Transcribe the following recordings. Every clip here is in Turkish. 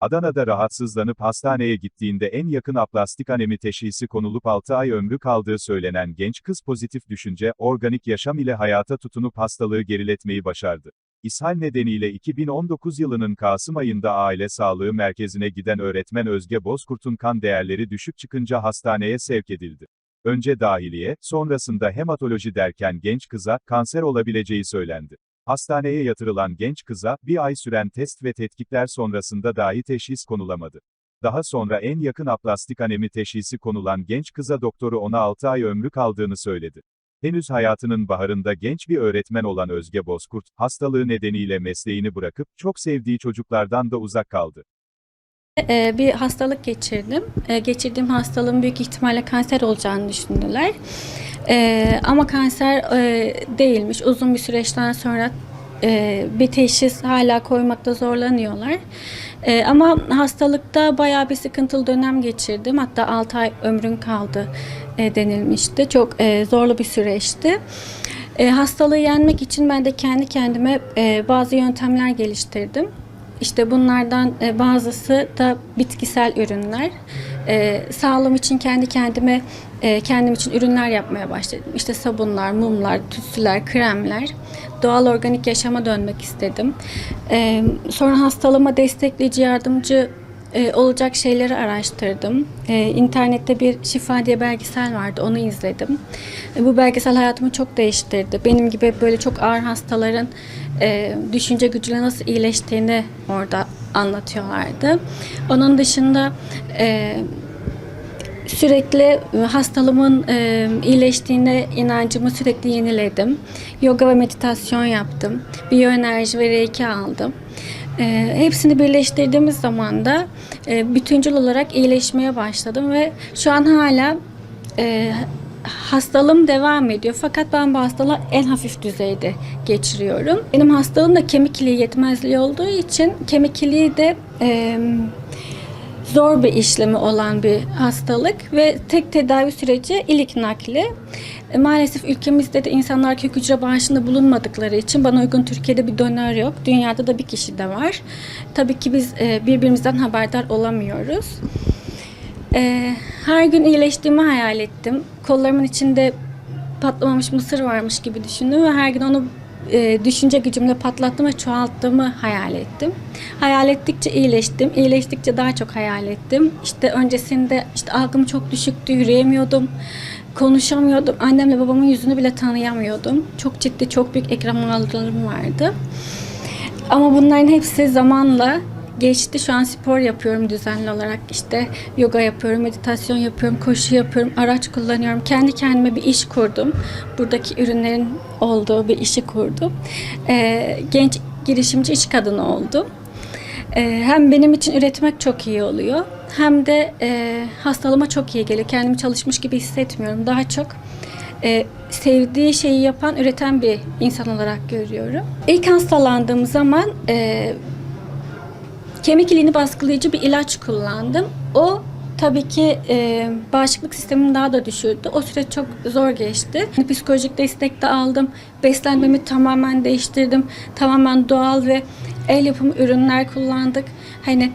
Adana'da rahatsızlanıp hastaneye gittiğinde en yakın aplastik anemi teşhisi konulup 6 ay ömrü kaldığı söylenen genç kız pozitif düşünce, organik yaşam ile hayata tutunup hastalığı geriletmeyi başardı. İshal nedeniyle 2019 yılının Kasım ayında aile sağlığı merkezine giden öğretmen Özge Bozkurt'un kan değerleri düşük çıkınca hastaneye sevk edildi. Önce dahiliye, sonrasında hematoloji derken genç kıza, kanser olabileceği söylendi. Hastaneye yatırılan genç kıza, bir ay süren test ve tetkikler sonrasında dahi teşhis konulamadı. Daha sonra en yakın aplastik anemi teşhisi konulan genç kıza doktoru ona 6 ay ömrü kaldığını söyledi. Henüz hayatının baharında genç bir öğretmen olan Özge Bozkurt, hastalığı nedeniyle mesleğini bırakıp, çok sevdiği çocuklardan da uzak kaldı. Ee, bir hastalık geçirdim. Ee, geçirdiğim hastalığın büyük ihtimalle kanser olacağını düşündüler. Ee, ama kanser e, değilmiş. Uzun bir süreçten sonra e, bir teşhis hala koymakta zorlanıyorlar. E, ama hastalıkta bayağı bir sıkıntılı dönem geçirdim. Hatta 6 ay ömrün kaldı e, denilmişti. Çok e, zorlu bir süreçti. E, hastalığı yenmek için ben de kendi kendime e, bazı yöntemler geliştirdim. İşte bunlardan e, bazısı da bitkisel ürünler. E, sağlığım için kendi kendime e, kendim için ürünler yapmaya başladım. İşte sabunlar, mumlar, tütsüler, kremler. Doğal organik yaşama dönmek istedim. E, sonra hastalığıma destekleyici, yardımcı e, olacak şeyleri araştırdım. E, internette bir Şifa diye belgesel vardı, onu izledim. E, bu belgesel hayatımı çok değiştirdi. Benim gibi böyle çok ağır hastaların e, düşünce gücüyle nasıl iyileştiğini orada anlatıyorlardı. Onun dışında e, sürekli hastalığımın e, iyileştiğine inancımı sürekli yeniledim. Yoga ve meditasyon yaptım. Biyoenerji ve reiki aldım. E, hepsini birleştirdiğimiz zaman da e, bütüncül olarak iyileşmeye başladım ve şu an hala e, hastalığım devam ediyor. Fakat ben bu hastalığı en hafif düzeyde geçiriyorum. Benim hastalığım da kemik iliği yetmezliği olduğu için kemik iliği de e, zor bir işlemi olan bir hastalık ve tek tedavi süreci ilik nakli. E, Maalesef ülkemizde de insanlar kök hücre bağışında bulunmadıkları için bana uygun Türkiye'de bir donör yok. Dünyada da bir kişi de var. Tabii ki biz birbirimizden haberdar olamıyoruz. E, Her gün iyileştiğimi hayal ettim. Kollarımın içinde patlamamış mısır varmış gibi düşündüm ve her gün onu e, düşünce gücümle patlattım ve çoğalttığımı hayal ettim. Hayal ettikçe iyileştim. İyileştikçe daha çok hayal ettim. İşte öncesinde işte algım çok düşüktü, yürüyemiyordum. Konuşamıyordum. Annemle babamın yüzünü bile tanıyamıyordum. Çok ciddi, çok büyük ekran ağrılarım vardı. Ama bunların hepsi zamanla geçti. Şu an spor yapıyorum düzenli olarak. İşte yoga yapıyorum, meditasyon yapıyorum, koşu yapıyorum, araç kullanıyorum. Kendi kendime bir iş kurdum. Buradaki ürünlerin olduğu bir işi kurdum. Ee, genç girişimci iş kadını oldum. Ee, hem benim için üretmek çok iyi oluyor. Hem de e, hastalığıma çok iyi geliyor. Kendimi çalışmış gibi hissetmiyorum. Daha çok e, sevdiği şeyi yapan, üreten bir insan olarak görüyorum. İlk hastalandığım zaman e, kemik iliğini baskılayıcı bir ilaç kullandım. O tabii ki e, bağışıklık sistemini daha da düşürdü. O süreç çok zor geçti. Psikolojik destek de aldım. Beslenmemi tamamen değiştirdim. Tamamen doğal ve el yapımı ürünler kullandık. Hani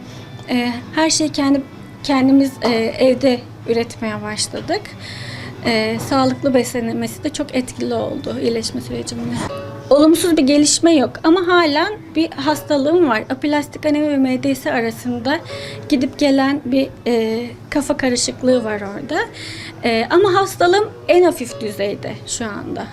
e, her şeyi kendi kendimiz e, evde üretmeye başladık. E, sağlıklı beslenmesi de çok etkili oldu iyileşme sürecimde. Olumsuz bir gelişme yok ama halen bir hastalığım var. Aplastik anemi ve MDS arasında gidip gelen bir e, kafa karışıklığı var orada. E, ama hastalığım en hafif düzeyde şu anda.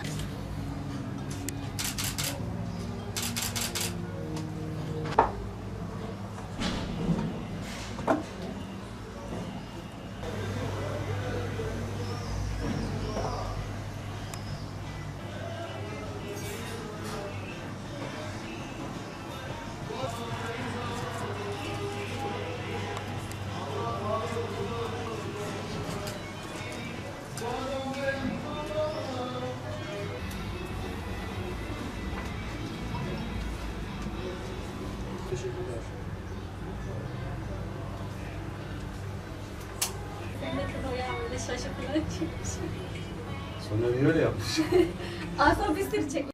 Sonra niye öyle yapmış? Aslında bir sürü çek